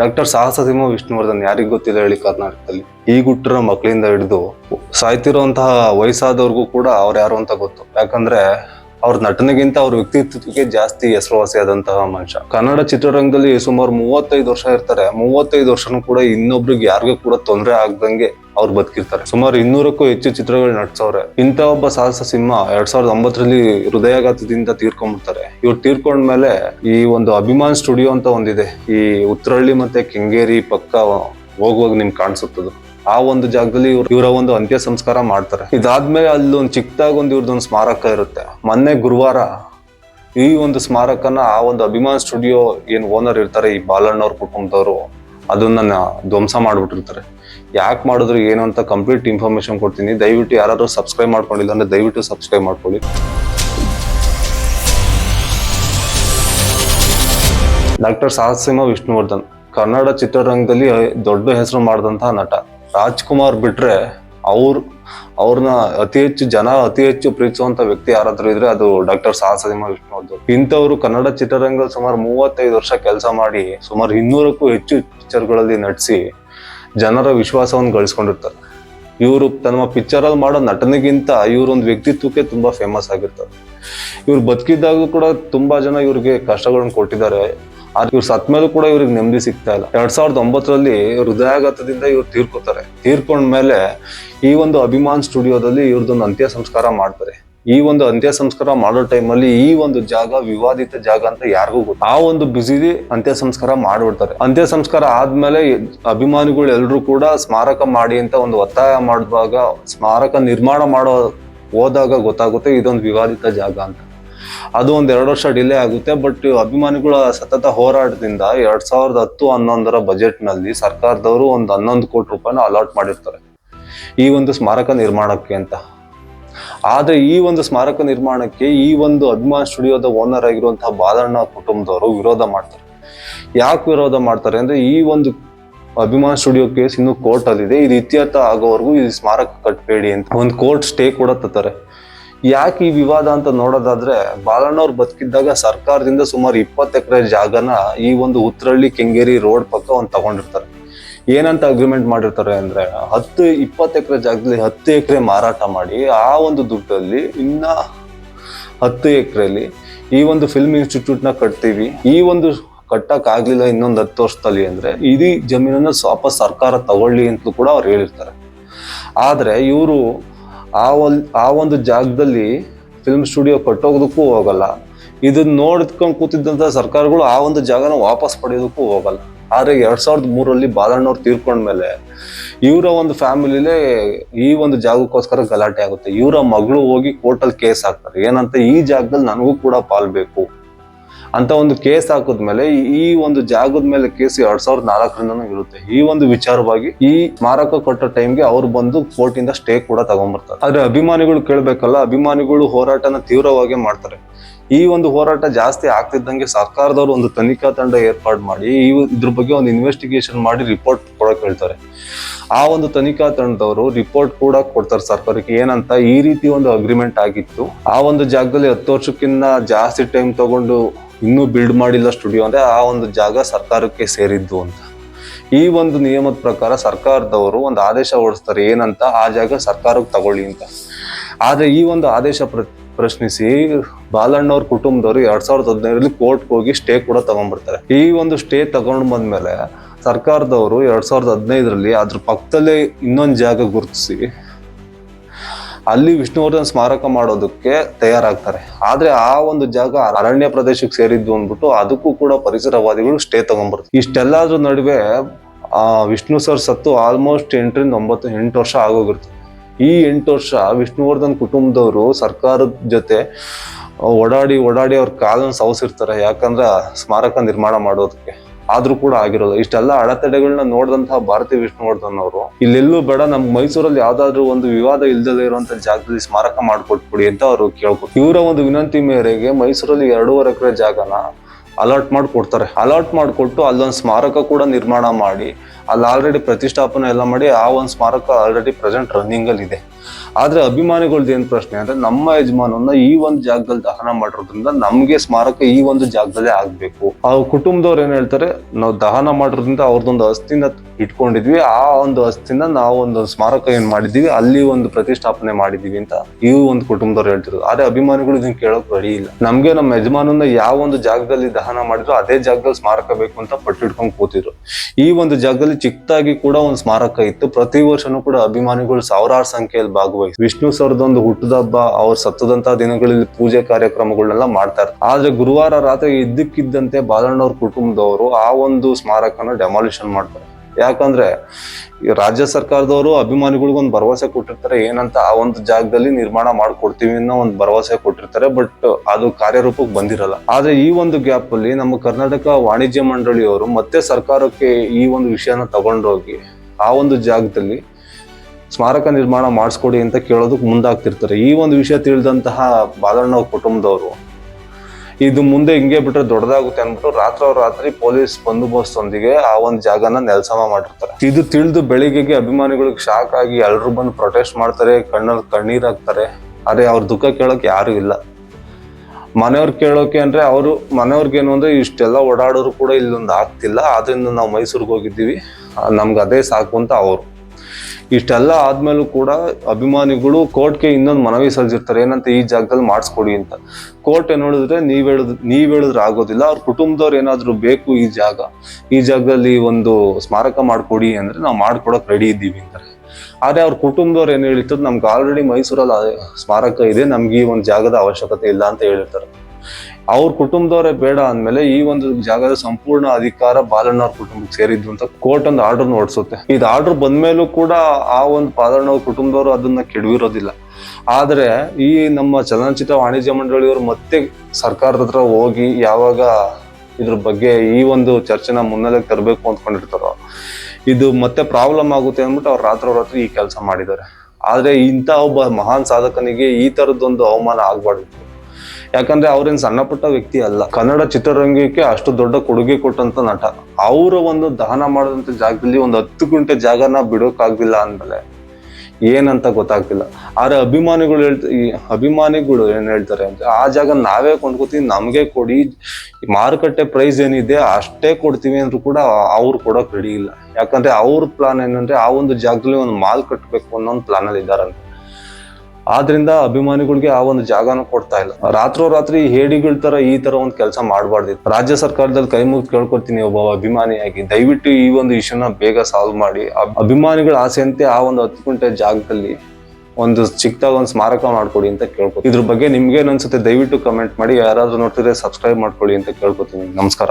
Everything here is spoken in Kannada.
ಡಾಕ್ಟರ್ ಸಾಹಸ ಸಿಂಹ ವಿಷ್ಣುವರ್ಧನ್ ಯಾರಿಗೂ ಗೊತ್ತಿಲ್ಲ ಹೇಳಿ ಕರ್ನಾಟಕದಲ್ಲಿ. ಈಗ ಹುಟ್ಟಿರೋ ಮಕ್ಕಳಿಂದ ಹಿಡಿದು ಸಾಯ್ತಿರೋಂತಹ ವಯಸ್ಸಾದವ್ರಿಗೂ ಕೂಡ ಅವ್ರು ಯಾರು ಅಂತ ಗೊತ್ತು. ಯಾಕಂದ್ರೆ ಅವ್ರ ನಟನೆಗಿಂತ ಅವ್ರ ವ್ಯಕ್ತಿತ್ವಕ್ಕೆ ಜಾಸ್ತಿ ಹೆಸರುವಾಸಿಯಾದಂತಹ ಮನುಷ್ಯ. ಕನ್ನಡ ಚಿತ್ರರಂಗದಲ್ಲಿ ಸುಮಾರು ಮೂವತ್ತೈದು ವರ್ಷ ಇರ್ತಾರೆ. ಮೂವತ್ತೈದು ವರ್ಷನೂ ಕೂಡ ಇನ್ನೊಬ್ರಿಗೆ ಯಾರಿಗೂ ಕೂಡ ತೊಂದರೆ ಆಗ್ದಂಗೆ ಅವ್ರು ಬದುಕಿರ್ತಾರೆ. ಸುಮಾರು ಇನ್ನೂರಕ್ಕೂ ಹೆಚ್ಚು ಚಿತ್ರಗಳು ನಟಿಸವ್ರೆ ಇಂಥ ಒಬ್ಬ ಸಾಹಸ ಸಿಂಹ ಎರಡ್ ಸಾವಿರದ ಒಂಬತ್ತರಲ್ಲಿ ಹೃದಯಾಘಾತದಿಂದ ತೀರ್ಕೊಂಡ್ಬಿಡ್ತಾರೆ. ಇವ್ರು ತೀರ್ಕೊಂಡ್ಮೇಲೆ ಈ ಒಂದು ಅಭಿಮಾನ್ ಸ್ಟುಡಿಯೋ ಅಂತ ಒಂದಿದೆ. ಈ ಉತ್ತರಹಳ್ಳಿ ಮತ್ತೆ ಕೆಂಗೇರಿ ಪಕ್ಕ ಹೋಗುವಾಗ ನಿಮ್ಗೆ ಕಾಣಿಸುತ್ತದು. ಆ ಒಂದು ಜಾಗದಲ್ಲಿ ಇವ್ರು ಇವರ ಒಂದು ಅಂತ್ಯ ಸಂಸ್ಕಾರ ಮಾಡ್ತಾರೆ. ಇದಾದ್ಮೇಲೆ ಅಲ್ಲೊಂದು ಚಿಕ್ಕದಾಗಿ ಒಂದು ಸ್ಮಾರಕ ಇರುತ್ತೆ. ಮೊನ್ನೆ ಗುರುವಾರ ಈ ಒಂದು ಸ್ಮಾರಕನ ಆ ಒಂದು ಅಭಿಮಾನ್ ಸ್ಟುಡಿಯೋ ಏನು ಓನರ್ ಇರ್ತಾರೆ ಈ ಬಾಲಣ್ಣವ್ರ ಕುಟುಂಬದವರು, ಅದನ್ನ ಧ್ವಂಸ ಮಾಡ್ಬಿಟ್ಟಿರ್ತಾರೆ. ಯಾಕೆ ಮಾಡಿದ್ರು ಏನು ಅಂತ ಕಂಪ್ಲೀಟ್ ಇನ್ಫಾರ್ಮೇಶನ್ ಕೊಡ್ತೀನಿ. ದಯವಿಟ್ಟು ಯಾರಾದರೂ ಸಬ್ಸ್ಕ್ರೈಬ್ ಮಾಡ್ಕೊಂಡಿಲ್ಲ ಅಂದರೆ ದಯವಿಟ್ಟು ಸಬ್ಸ್ಕ್ರೈಬ್ ಮಾಡ್ಕೊಳ್ಳಿ. ಡಾಕ್ಟರ್ ಸಾಹಸಿಂಹ ವಿಷ್ಣುವರ್ಧನ್, ಕನ್ನಡ ಚಿತ್ರರಂಗದಲ್ಲಿ ದೊಡ್ಡ ಹೆಸರು ಮಾಡಿದಂತಹ ನಟ. ರಾಜ್ಕುಮಾರ್ ಬಿಟ್ರೆ ಅವ್ರು ಅವ್ರನ್ನ ಅತಿ ಹೆಚ್ಚು ಜನ, ಅತಿ ಹೆಚ್ಚು ಪ್ರೀತಿಸುವಂತ ವ್ಯಕ್ತಿ ಯಾರಾದ್ರೂ ಇದ್ರೆ ಅದು ಡಾಕ್ಟರ್ ಸಾಹಸಿಂಹ ವಿಷ್ಣುವರ್ಧನ್ ಇಂಥವ್ರು ಕನ್ನಡ ಚಿತ್ರರಂಗದಲ್ಲಿ ಸುಮಾರು ಮೂವತ್ತೈದು ವರ್ಷ ಕೆಲಸ ಮಾಡಿ ಸುಮಾರು ಇನ್ನೂರಕ್ಕೂ ಹೆಚ್ಚು ಪಿಕ್ಚರ್ಗಳಲ್ಲಿ ನಟಿಸಿ ಜನರ ವಿಶ್ವಾಸವನ್ನು ಗಳಿಸ್ಕೊಂಡಿರ್ತಾರೆ. ಇವರು ತಮ್ಮ ಪಿಕ್ಚರ್ ಮಾಡೋ ನಟನೆಗಿಂತ ಇವ್ರೊಂದು ವ್ಯಕ್ತಿತ್ವಕ್ಕೆ ತುಂಬಾ ಫೇಮಸ್ ಆಗಿರ್ತಾರೆ. ಇವ್ರು ಬದುಕಿದ್ದಾಗೂ ಕೂಡ ತುಂಬಾ ಜನ ಇವ್ರಿಗೆ ಕಷ್ಟಗಳನ್ನ ಕೊಟ್ಟಿದ್ದಾರೆ. ಆದ್ರೆ ಇವ್ರು ಸತ್ ಮೇಲೂ ಕೂಡ ಇವ್ರಿಗೆ ನೆಮ್ಮದಿ ಸಿಗ್ತಾ ಇಲ್ಲ. ಎರಡ್ ಸಾವಿರದ ಒಂಬತ್ತರಲ್ಲಿ ಹೃದಯಾಘಾತದಿಂದ ಇವ್ರು ತೀರ್ಕೋತಾರೆ. ತೀರ್ಕೊಂಡ್ಮೇಲೆ ಈ ಒಂದು ಅಭಿಮಾನ್ ಸ್ಟುಡಿಯೋದಲ್ಲಿ ಇವ್ರದೊಂದು ಅಂತ್ಯ ಸಂಸ್ಕಾರ ಮಾಡ್ತಾರೆ. ಈ ಒಂದು ಅಂತ್ಯ ಸಂಸ್ಕಾರ ಮಾಡೋ ಟೈಮಲ್ಲಿ ಈ ಒಂದು ಜಾಗ ವಿವಾದಿತ ಜಾಗ ಅಂತ ಯಾರಿಗೂ ಗೊತ್ತು ಆ ಒಂದು ಬ್ಯುಸಿಲಿ ಅಂತ್ಯ ಸಂಸ್ಕಾರ ಮಾಡಿಬಿಡ್ತಾರೆ. ಅಂತ್ಯ ಸಂಸ್ಕಾರ ಆದ್ಮೇಲೆ ಅಭಿಮಾನಿಗಳು ಎಲ್ಲರೂ ಕೂಡ ಸ್ಮಾರಕ ಮಾಡಿ ಅಂತ ಒಂದು ಒತ್ತಾಯ ಮಾಡಿದಾಗ ಸ್ಮಾರಕ ನಿರ್ಮಾಣ ಮಾಡೋ ಹೋದಾಗ ಗೊತ್ತಾಗುತ್ತೆ ಇದೊಂದು ವಿವಾದಿತ ಜಾಗ ಅಂತ. ಅದು ಒಂದು ಎರಡು ವರ್ಷ ಡಿಲೇ ಆಗುತ್ತೆ ಬಟ್ ಅಭಿಮಾನಿಗಳ ಸತತ ಹೋರಾಟದಿಂದ ಎರಡು ಸಾವಿರದ ಹತ್ತು ಹನ್ನೊಂದರ ಬಜೆಟ್ನಲ್ಲಿ ಸರ್ಕಾರದವರು ಒಂದು ಹನ್ನೊಂದು ಕೋಟಿ ರೂಪಾಯಿನ ಅಲಾಟ್ ಮಾಡಿರ್ತಾರೆ. ಈ ಒಂದು ಸ್ಮಾರಕ ನಿರ್ಮಾಣಕ್ಕೆ ಅಂತ. ಆದ್ರೆ ಈ ಒಂದು ಸ್ಮಾರಕ ನಿರ್ಮಾಣಕ್ಕೆ ಈ ಒಂದು ಅಭಿಮಾನ್ ಸ್ಟುಡಿಯೋದ ಓನರ್ ಆಗಿರುವಂತಹ ಬಾಲಣ್ಣ ಕುಟುಂಬದವರು ವಿರೋಧ ಮಾಡ್ತಾರೆ. ಯಾಕೆ ವಿರೋಧ ಮಾಡ್ತಾರೆ ಅಂದ್ರೆ ಈ ಒಂದು ಅಭಿಮಾನ್ ಸ್ಟುಡಿಯೋ ಕೇಸ್ ಇನ್ನು ಕೋರ್ಟ್ ಅಲ್ಲಿದೆ. ಇದು ಇತ್ಯರ್ಥ ಆಗೋವರೆಗೂ ಈ ಸ್ಮಾರಕ ಕಟ್ಟಬೇಡಿ ಅಂತ. ಒಂದು ಕೋರ್ಟ್ ಸ್ಟೇ ಕೂಡ ತತ್ತಾರೆ. ಯಾಕೆ ಈ ವಿವಾದ ಅಂತ ನೋಡೋದಾದ್ರೆ ಬಾಲಣ್ಣವ್ರು ಬದುಕಿದ್ದಾಗ ಸರ್ಕಾರದಿಂದ ಸುಮಾರು ಇಪ್ಪತ್ತು ಎಕರೆ ಜಾಗನ ಈ ಒಂದು ಉತ್ತರಳ್ಳಿ ಕೆಂಗೇರಿ ರೋಡ್ ಪಕ್ಕ ಒಂದು ತಗೊಂಡಿರ್ತಾರೆ. ಏನಂತ ಅಗ್ರಿಮೆಂಟ್ ಮಾಡಿರ್ತಾರೆ ಅಂದ್ರೆ ಹತ್ತು, ಇಪ್ಪತ್ತು ಎಕರೆ ಜಾಗದಲ್ಲಿ ಹತ್ತು ಎಕರೆ ಮಾರಾಟ ಮಾಡಿ ಆ ಒಂದು ದುಡ್ಡಲ್ಲಿ ಇನ್ನ ಹತ್ತು ಎಕರೆಲಿ ಈ ಒಂದು ಫಿಲ್ಮ್ ಇನ್ಸ್ಟಿಟ್ಯೂಟ್ನ ಕಟ್ತೀವಿ. ಈ ಒಂದು ಕಟ್ಟಕ್ ಆಗ್ಲಿಲ್ಲ ಇನ್ನೊಂದು ಹತ್ತು ವರ್ಷದಲ್ಲಿ ಅಂದ್ರೆ ಇಡೀ ಜಮೀನನ್ನ ವಾಪಸ್ ಸರ್ಕಾರ ತಗೊಳ್ಳಿ ಅಂತಲೂ ಕೂಡ ಅವ್ರು ಹೇಳಿರ್ತಾರೆ. ಆದ್ರೆ ಇವರು ಆ ಒಂದು ಆ ಒಂದು ಜಾಗದಲ್ಲಿ ಫಿಲ್ಮ್ ಸ್ಟುಡಿಯೋ ಕಟ್ಟೋಗೋದಕ್ಕೂ ಹೋಗಲ್ಲ. ಇದನ್ನ ನೋಡ್ಕೊಂಡು ಕೂತಿದ್ದಂಥ ಸರ್ಕಾರಗಳು ಆ ಒಂದು ಜಾಗನ ವಾಪಸ್ ಪಡೆಯೋದಕ್ಕೂ ಹೋಗಲ್ಲ. ಆದರೆ ಎರಡು ಸಾವಿರದ ಮೂರಲ್ಲಿ ಬಾಲಣ್ಣವ್ರು ತೀರ್ಕೊಂಡ್ಮೇಲೆ ಇವರ ಒಂದು ಫ್ಯಾಮಿಲಿಲೇ ಈ ಒಂದು ಜಾಗಕ್ಕೋಸ್ಕರ ಗಲಾಟೆ ಆಗುತ್ತೆ. ಇವರ ಮಗಳು ಹೋಗಿ ಕೋರ್ಟಲ್ಲಿ ಕೇಸ್ ಹಾಕ್ತಾರೆ. ಏನಂತ ಈ ಜಾಗದಲ್ಲಿ ನನಗೂ ಕೂಡ ಪಾಲ್ ಬೇಕು. ಅಂತ ಒಂದು ಕೇಸ್ ಹಾಕಿದ್ಮೇಲೆ ಈ ಒಂದು ಜಾಗದ ಮೇಲೆ ಕೇಸ್ ಎರಡ್ ಸಾವಿರದ ನಾಲ್ಕರಿಂದನೂ ಇರುತ್ತೆ. ಈ ಒಂದು ವಿಚಾರವಾಗಿ ಈ ಸ್ಮಾರಕ ಕೊಟ್ಟ ಟೈಮ್ಗೆ ಅವ್ರು ಬಂದು ಕೋರ್ಟ್ ಇಂದ ಸ್ಟೇ ಕೂಡ ತಗೊಂಡ್ಬರ್ತಾರೆ ಆದ್ರೆ ಅಭಿಮಾನಿಗಳು ಕೇಳ್ಬೇಕಲ್ಲ, ಅಭಿಮಾನಿಗಳು ಹೋರಾಟನ ತೀವ್ರವಾಗಿ ಮಾಡ್ತಾರೆ. ಈ ಒಂದು ಹೋರಾಟ ಜಾಸ್ತಿ ಆಗ್ತಿದ್ದಂಗೆ ಸರ್ಕಾರದವರು ಒಂದು ತನಿಖಾ ತಂಡ ಏರ್ಪಾಡು ಮಾಡಿ, ಈ ಇದ್ರ ಬಗ್ಗೆ ಒಂದು ಇನ್ವೆಸ್ಟಿಗೇಷನ್ ಮಾಡಿ ರಿಪೋರ್ಟ್ ಕೊಡಕ್ ಹೇಳ್ತಾರೆ ಆ ಒಂದು ತನಿಖಾ ತಂಡದವರು ರಿಪೋರ್ಟ್ ಕೂಡ ಕೊಡ್ತಾರೆ ಸರ್ಕಾರಕ್ಕೆ. ಏನಂತ ಈ ರೀತಿ ಒಂದು ಅಗ್ರಿಮೆಂಟ್ ಆಗಿತ್ತು. ಆ ಒಂದು ಜಾಗದಲ್ಲಿ ಹತ್ತು ವರ್ಷಕ್ಕಿಂತ ಜಾಸ್ತಿ ಟೈಮ್ ತಗೊಂಡು ಇನ್ನೂ ಬಿಲ್ಡ್ ಮಾಡಿಲ್ಲ ಸ್ಟುಡಿಯೋ ಅಂದ್ರೆ ಆ ಒಂದು ಜಾಗ ಸರ್ಕಾರಕ್ಕೆ ಸೇರಿದ್ದು ಅಂತ. ಈ ಒಂದು ನಿಯಮದ ಪ್ರಕಾರ ಸರ್ಕಾರದವರು ಒಂದು ಆದೇಶ ಹೊರಡಿಸ್ತಾರೆ, ಏನಂತ? ಆ ಜಾಗ ಸರ್ಕಾರಕ್ಕೆ ತಗೊಳ್ಳಿ ಅಂತ. ಆದರೆ ಈ ಒಂದು ಆದೇಶ ಪ್ರ, ಪ್ರಶ್ನಿಸಿ ಬಾಲಣ್ಣವ್ರ ಕುಟುಂಬದವರು ಎರಡ್ ಸಾವಿರದ ಹದಿನೈದರಲ್ಲಿ ಕೋರ್ಟ್ಗೆ ಹೋಗಿ ಸ್ಟೇ ಕೂಡ ತಗೊಂಡ್ಬರ್ತಾರೆ. ಈ ಒಂದು ಸ್ಟೇ ತಗೊಂಡು ಬಂದ್ಮೇಲೆ ಸರ್ಕಾರದವರು ಎರಡ್ ಸಾವಿರದ ಹದಿನೈದರಲ್ಲಿ ಅದ್ರ ಪಕ್ಕದಲ್ಲೇ ಇನ್ನೊಂದು ಜಾಗ ಗುರುತಿಸಿ ಅಲ್ಲಿ ವಿಷ್ಣುವರ್ಧನ್ ಸ್ಮಾರಕ ಮಾಡೋದಕ್ಕೆ ತಯಾರಾಗ್ತಾರೆ. ಆದ್ರೆ ಆ ಒಂದು ಜಾಗ ಅರಣ್ಯ ಪ್ರದೇಶಕ್ಕೆ ಸೇರಿದ್ದು ಅಂದ್ಬಿಟ್ಟು ಅದಕ್ಕೂ ಕೂಡ ಪರಿಸರವಾದಿಗಳು ಸ್ಟೇ ತಗೊಂಡ್ಬರ್ತಾರೆ. ಇಷ್ಟೆಲ್ಲಾದ್ರೂ ನಡುವೆ, ಆ, ವಿಷ್ಣು ಸರ್ ಸತ್ತು ಆಲ್ಮೋಸ್ಟ್ ಎಂಟರಿಂದ ಒಂಬತ್ತು, ಎಂಟು ವರ್ಷ ಆಗೋಗಿರ್ತದೆ ಈ ಎಂಟು ವರ್ಷ ವಿಷ್ಣುವರ್ಧನ್ ಕುಟುಂಬದವರು ಸರ್ಕಾರದ ಜೊತೆ, ಓಡಾಡಿ ಓಡಾಡಿ ಅವ್ರ ಕಾಲನ್ನು ಸವಸಿರ್ತಾರೆ. ಯಾಕಂದ್ರೆ ಸ್ಮಾರಕ ನಿರ್ಮಾಣ ಮಾಡೋದಕ್ಕೆ. ಆದ್ರೂ ಕೂಡ ಆಗಿರೋದು. ಇಷ್ಟೆಲ್ಲ ಅಡೆತಡೆಗಳನ್ನ ನೋಡಿದಂತಹ ಭಾರತಿ ವಿಷ್ಣುವರ್ಧನ್ ಅವರು ಇಲ್ಲೆಲ್ಲೂ ಬೇಡ, ನಮ್ ಮೈಸೂರಲ್ಲಿ ಯಾವ್ದಾದ್ರು ಒಂದು ವಿವಾದ ಇಲ್ದಲೇ ಇರುವಂತ ಜಾಗದಲ್ಲಿ ಸ್ಮಾರಕ ಮಾಡ್ಕೊಟ್ಬಿಡಿ ಅಂತ ಅವರು ಕೇಳ್ಕೊತಾರೆ ಇವರ ಒಂದು ವಿನಂತಿ ಮೇರೆಗೆ ಮೈಸೂರಲ್ಲಿ ಎರಡೂವರೆ ಎಕರೆ ಜಾಗನ ಅಲಾಟ್ ಮಾಡಿ ಕೊಡ್ತಾರೆ ಅಲಾಟ್ ಮಾಡಿಕೊಟ್ಟು ಅಲ್ಲೊಂದು ಸ್ಮಾರಕ ಕೂಡ ನಿರ್ಮಾಣ ಮಾಡಿ ಅಲ್ಲಿ ಆಲ್ರೆಡಿ ಪ್ರತಿಷ್ಠಾಪನೆ ಎಲ್ಲ ಮಾಡಿ ಆ ಒಂದು ಸ್ಮಾರಕ ಆಲ್ರೆಡಿ ಪ್ರೆಸೆಂಟ್ ರನ್ನಿಂಗ್ ಅಲ್ಲಿ ಇದೆ. ಆದರೆ ಅಭಿಮಾನಿಗಳ್ದು ಏನು ಪ್ರಶ್ನೆ ಅಂದ್ರೆ ನಮ್ಮ ಯಜಮಾನನ್ನ ಈ ಒಂದು ಜಾಗದಲ್ಲಿ ದಹನ ಮಾಡಿರೋದ್ರಿಂದ ನಮಗೆ ಸ್ಮಾರಕ ಈ ಒಂದು ಜಾಗದಲ್ಲೇ ಆಗಬೇಕು. ಆ ಕುಟುಂಬದವ್ರು ಏನು ಹೇಳ್ತಾರೆ, ನಾವು ದಹನ ಮಾಡಿರೋದ್ರಿಂದ ಅವ್ರದ್ದೊಂದು ಅಸ್ಥಿನ ಇಟ್ಕೊಂಡಿದ್ವಿ, ಆ ಒಂದು ಅಸ್ಥಿನ ನಾವು ಒಂದು ಸ್ಮಾರಕ ಏನು ಮಾಡಿದ್ದೀವಿ, ಅಲ್ಲಿ ಒಂದು ಪ್ರತಿಷ್ಠಾಪನೆ ಮಾಡಿದ್ದೀವಿ ಅಂತ ಈ ಒಂದು ಕುಟುಂಬದವ್ರು ಹೇಳ್ತಿದ್ರು ಆದರೆ ಅಭಿಮಾನಿಗಳು ಇದನ್ನ ಕೇಳೋಕೆ ರೆಡಿ ಇಲ್ಲ. ನಮಗೆ ನಮ್ಮ ಯಜಮಾನನ್ನ ಯಾವ ಒಂದು ಜಾಗದಲ್ಲಿ ದಹನ ಮಾಡಿದ್ರು, ಅದೇ ಜಾಗದಲ್ಲಿ ಸ್ಮಾರಕ ಬೇಕು ಅಂತ ಪಟ್ಟಿಡ್ಕೊಂಡ್ ಕೂತಿದ್ರು. ಈ ಒಂದು ಜಾಗದಲ್ಲಿ ಚಿಕ್ಕದಾಗಿ ಕೂಡ ಒಂದು ಸ್ಮಾರಕ ಇತ್ತು. ಪ್ರತಿ ವರ್ಷನೂ ಕೂಡ ಅಭಿಮಾನಿಗಳು ಸಾವಿರಾರು ಸಂಖ್ಯೆಯಲ್ಲಿ ಭಾಗವಹಿಸಿ ವಿಷ್ಣು ಸರ್ದೊಂದು ಹುಟ್ಟದಬ್ಬ ಅವ್ರ ಸತ್ತದಂತ ದಿನಗಳಲ್ಲಿ ಪೂಜೆ ಕಾರ್ಯಕ್ರಮಗಳನ್ನೆಲ್ಲ ಮಾಡ್ತಾರೆ. ಆದ್ರೆ ಗುರುವಾರ ರಾತ್ರಿ ಇದ್ದಕ್ಕಿದ್ದಂತೆ ಬಾಲಣ್ಣವ್ರ ಕುಟುಂಬದವರು ಆ ಒಂದು ಸ್ಮಾರಕನ ಡೆಮಾಲಿಷನ್ ಮಾಡ್ತಾರೆ. ಯಾಕಂದ್ರೆ ಈ ರಾಜ್ಯ ಸರ್ಕಾರದವರು ಅಭಿಮಾನಿಗಳಿಗೊಂದು ಭರವಸೆ ಕೊಟ್ಟಿರ್ತಾರೆ, ಏನಂತ ಆ ಒಂದು ಜಾಗದಲ್ಲಿ ನಿರ್ಮಾಣ ಮಾಡ್ಕೊಡ್ತೀವಿ ಅನ್ನೋ ಒಂದು ಭರವಸೆ ಕೊಟ್ಟಿರ್ತಾರೆ, ಬಟ್ ಅದು ಕಾರ್ಯರೂಪಕ್ಕೆ ಬಂದಿರಲ್ಲ. ಆದ್ರೆ ಈ ಒಂದು ಗ್ಯಾಪ್ ಅಲ್ಲಿ ನಮ್ಮ ಕರ್ನಾಟಕ ವಾಣಿಜ್ಯ ಮಂಡಳಿಯವರು ಮತ್ತೆ ಸರ್ಕಾರಕ್ಕೆ ಈ ಒಂದು ವಿಷಯನ ತಗೊಂಡೋಗಿ ಆ ಒಂದು ಜಾಗದಲ್ಲಿ ಸ್ಮಾರಕ ನಿರ್ಮಾಣ ಮಾಡಿಸ್ಕೊಡಿ ಅಂತ ಕೇಳೋದಕ್ಕೆ ಮುಂದಾಗ್ತಿರ್ತಾರೆ. ಈ ಒಂದು ವಿಷಯ ತಿಳಿದಂತಹ ಬಾಲಣ್ಣ ಕುಟುಂಬದವರು ಇದು ಮುಂದೆ ಹಿಂಗೆ ಬಿಟ್ರೆ ದೊಡ್ಡದಾಗುತ್ತೆ ಅಂದ್ಬಿಟ್ಟು ರಾತ್ರೋ ರಾತ್ರಿ ಪೊಲೀಸ್ ಬಂದೋಬಸ್ತೊಂದಿಗೆ ಆ ಒಂದು ಜಾಗನ ನೆಲಸಮ ಮಾಡಿರ್ತಾರೆ. ಇದು ತಿಳಿದು ಬೆಳಿಗ್ಗೆಗೆ ಅಭಿಮಾನಿಗಳಿಗೆ ಶಾಕ್ ಆಗಿ ಎಲ್ಲರೂ ಬಂದು ಪ್ರೊಟೆಸ್ಟ್ ಮಾಡ್ತಾರೆ, ಕಣ್ಣಲ್ಲಿ ಕಣ್ಣೀರ್ ಹಾಕ್ತಾರೆ. ಅದೇ ಅವ್ರ ದುಃಖ ಕೇಳೋಕೆ ಯಾರು ಇಲ್ಲ. ಮನೆಯವ್ರು ಕೇಳೋಕೆ ಅಂದ್ರೆ ಅವರು, ಮನೆಯವ್ರಿಗೇನು ಅಂದ್ರೆ ಇಷ್ಟೆಲ್ಲ ಓಡಾಡೋರು ಕೂಡ ಇಲ್ಲೊಂದು ಆಗ್ತಿಲ್ಲ. ಆದ್ರಿಂದ ನಾವು ಮೈಸೂರಿಗೆ ಹೋಗಿದ್ದೀವಿ. ನಮ್ಗೆ ಅದೇ ಸಾಕು ಅಂತ ಅವರು. ಇಷ್ಟೆಲ್ಲ ಆದ್ಮೇಲೂ ಕೂಡ ಅಭಿಮಾನಿಗಳು ಕೋರ್ಟ್ಗೆ ಇನ್ನೊಂದು ಮನವಿ ಸಲ್ಲಿಸಿರ್ತಾರೆ, ಏನಂತ ಈ ಜಾಗದಲ್ಲಿ ಮಾಡಿಸ್ಕೊಡಿ ಅಂತ. ಕೋರ್ಟ್ ಏನು ಹೇಳಿದ್ರೆ, ನೀವು ಹೇಳಿದ್, ನೀವ್ ಹೇಳಿದ್ರೆ ಆಗೋದಿಲ್ಲ, ಅವ್ರ ಕುಟುಂಬದವ್ರು ಏನಾದರೂ ಬೇಕು ಈ ಜಾಗ, ಈ ಜಾಗದಲ್ಲಿ ಒಂದು ಸ್ಮಾರಕ ಮಾಡಿಕೊಡಿ ಅಂದ್ರೆ ನಾವು ಮಾಡ್ಕೊಡಕ್ ರೆಡಿ ಇದ್ದೀವಿ ಅಂತಾರೆ. ಆದರೆ ಅವ್ರ ಕುಟುಂಬದವ್ರು ಏನು ಹೇಳಿರ್ತದೆ ನಮ್ಗೆ ಆಲ್ರೆಡಿ ಮೈಸೂರಲ್ಲಿ ಸ್ಮಾರಕ ಇದೆ, ನಮ್ಗೆ ಈ ಒಂದು ಜಾಗದ ಅವಶ್ಯಕತೆ ಇಲ್ಲ ಅಂತ ಹೇಳಿರ್ತಾರೆ. ಅವ್ರ ಕುಟುಂಬದವರೇ ಬೇಡ ಅಂದ್ಮೇಲೆ ಈ ಒಂದು ಜಾಗದ ಸಂಪೂರ್ಣ ಅಧಿಕಾರ ಬಾಲಣ್ಣವ್ರ ಕುಟುಂಬಕ್ಕೆ ಸೇರಿದ್ದು ಅಂತ ಕೋರ್ಟ್ ಒಂದು ಆರ್ಡರ್ ಹೊಡ್ಸುತ್ತೆ. ಇದು ಆರ್ಡರ್ ಬಂದ್ಮೇಲೂ ಕೂಡ ಆ ಒಂದು ಬಾಲಣ್ಣವ್ರ ಕುಟುಂಬದವರು ಅದನ್ನ ಕೆಡವಿರೋದಿಲ್ಲ. ಆದರೆ ಈ ನಮ್ಮ ಚಲನಚಿತ್ರ ವಾಣಿಜ್ಯ ಮಂಡಳಿಯವರು ಮತ್ತೆ ಸರ್ಕಾರದ ಹತ್ರ ಹೋಗಿ ಯಾವಾಗ ಇದ್ರ ಬಗ್ಗೆ ಈ ಒಂದು ಚರ್ಚೆನ ಮುನ್ನೆಲೆಗೆ ತರಬೇಕು ಅಂದ್ಕೊಂಡಿರ್ತಾರೋ, ಇದು ಮತ್ತೆ ಪ್ರಾಬ್ಲಮ್ ಆಗುತ್ತೆ ಅಂದ್ಬಿಟ್ಟು ಅವ್ರು ರಾತ್ರೋರಾತ್ರಿ ಈ ಕೆಲಸ ಮಾಡಿದ್ದಾರೆ. ಆದರೆ ಇಂಥ ಒಬ್ಬ ಮಹಾನ್ ಸಾಧಕನಿಗೆ ಈ ಥರದ್ದೊಂದು ಅವಮಾನ ಆಗ್ಬಾರ್ದಿತ್ತು. ಯಾಕಂದ್ರೆ ಅವ್ರೇನ್ ಸಣ್ಣ ಪುಟ್ಟ ವ್ಯಕ್ತಿ ಅಲ್ಲ. ಕನ್ನಡ ಚಿತ್ರರಂಗಕ್ಕೆ ಅಷ್ಟು ದೊಡ್ಡ ಕೊಡುಗೆ ಕೊಟ್ಟಂತ ನಟ. ಅವರ ಒಂದು ದಹನ ಮಾಡಿದಂತ ಜಾಗದಲ್ಲಿ ಒಂದು ಹತ್ತು ಗುಂಟೆ ಜಾಗನ ಬಿಡೋಕಾಗ್ಲಿಲ್ಲ ಅಂದ್ಮೇಲೆ ಏನಂತ ಗೊತ್ತಾಗ್ತಿಲ್ಲ. ಆದ್ರೆ ಅಭಿಮಾನಿಗಳು ಹೇಳ್ತ, ಈ ಅಭಿಮಾನಿಗಳು ಏನ್ ಹೇಳ್ತಾರೆ ಅಂದ್ರೆ ಆ ಜಾಗ ನಾವೇ ಕೊಂಡ್ಕೋತೀವಿ, ನಮ್ಗೆ ಕೊಡಿ, ಮಾರುಕಟ್ಟೆ ಪ್ರೈಸ್ ಏನಿದೆ ಅಷ್ಟೇ ಕೊಡ್ತೀವಿ ಅಂದ್ರೂ ಕೂಡ ಅವ್ರು ಕೊಡೋಕ್ ರೆಡಿ ಇಲ್ಲ. ಯಾಕಂದ್ರೆ ಅವ್ರ ಪ್ಲಾನ್ ಏನಂದ್ರೆ ಆ ಒಂದು ಜಾಗದಲ್ಲಿ ಒಂದು ಮಾಲ್ ಕಟ್ಟಬೇಕು ಅನ್ನೋ ಒಂದು ಪ್ಲಾನ್ ಅಲ್ಲಿ ಇದಾರಂತೆ ಆದ್ರಿಂದ ಅಭಿಮಾನಿಗಳಿಗೆ ಆ ಒಂದು ಜಾಗನೂ ಕೊಡ್ತಾ ಇಲ್ಲ. ರಾತ್ರೋರಾತ್ರಿ ಹೇಡಿಗಳ ತರ ಈ ತರ ಒಂದು ಕೆಲಸ ಮಾಡಬಾರ್ದಿತ್ತು. ರಾಜ್ಯ ಸರ್ಕಾರದಲ್ಲಿ ಕೈ ಮುಗಿದು ಕೇಳ್ಕೊತೀನಿ ಒಬ್ಬ ಅಭಿಮಾನಿಯಾಗಿ. ದಯವಿಟ್ಟು ಈ ಒಂದು ಇಶ್ಯೂನ ಬೇಗ ಸಾಲ್ವ್ ಮಾಡಿ ಅಭಿಮಾನಿಗಳ ಆಸೆಯಂತೆ ಆ ಒಂದು ಹತ್ತು ಗುಂಟೆ ಜಾಗದಲ್ಲಿ ಒಂದು ಚಿಕ್ಕದಾಗ ಒಂದು ಸ್ಮಾರಕ ಮಾಡ್ಕೊಡಿ ಅಂತ ಕೇಳ್ಕೊ ಇದ್ರ ಬಗ್ಗೆ ನಿಮ್ಗೇನ್ ಅನ್ಸುತ್ತೆ ದಯವಿಟ್ಟು ಕಮೆಂಟ್ ಮಾಡಿ, ಯಾರಾದ್ರೂ ನೋಡ್ತಿದ್ರೆ ಸಬ್ಸ್ಕ್ರೈಬ್ ಮಾಡ್ಕೊಳ್ಳಿ ಅಂತ ಕೇಳ್ಕೊತೀನಿ ನಮಸ್ಕಾರ.